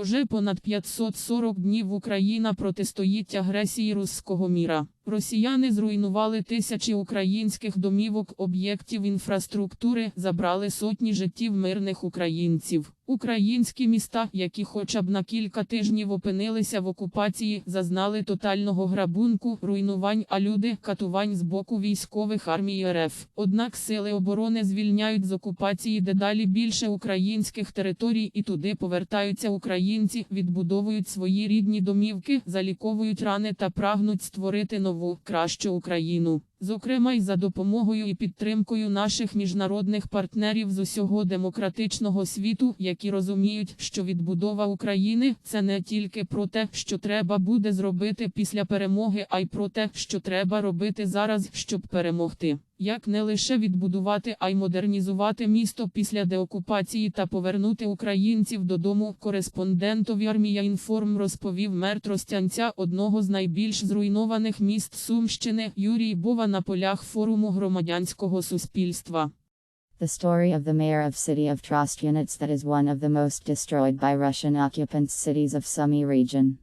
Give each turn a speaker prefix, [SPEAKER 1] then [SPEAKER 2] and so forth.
[SPEAKER 1] Уже понад 540 днів Україна протистоїть агресії руського міра. Росіяни зруйнували тисячі українських домівок, об'єктів інфраструктури, забрали сотні життів мирних українців. Українські міста, які хоча б на кілька тижнів опинилися в окупації, зазнали тотального грабунку, руйнувань, а люди катувань з боку військових армій РФ. Однак сили оборони звільняють з окупації дедалі більше українських територій, і туди повертаються українці, відбудовують свої рідні домівки, заліковують рани та прагнуть створити нову кращу Україну. Зокрема, й за допомогою і підтримкою наших міжнародних партнерів з усього демократичного світу, які розуміють, що відбудова України це не тільки про те, що треба буде зробити після перемоги, а й про те, що треба робити зараз, щоб перемогти. Як не лише відбудувати, а й модернізувати місто після деокупації та повернути українців додому. Кореспондентові армія інформ розповів мер Тростянця, одного з найбільш зруйнованих міст Сумщини, Юрій Бова на полях форуму громадянського суспільства.
[SPEAKER 2] The story of the mayor of city of Trost that is one of the most destroyed by Russian occupants cities of Sumy region.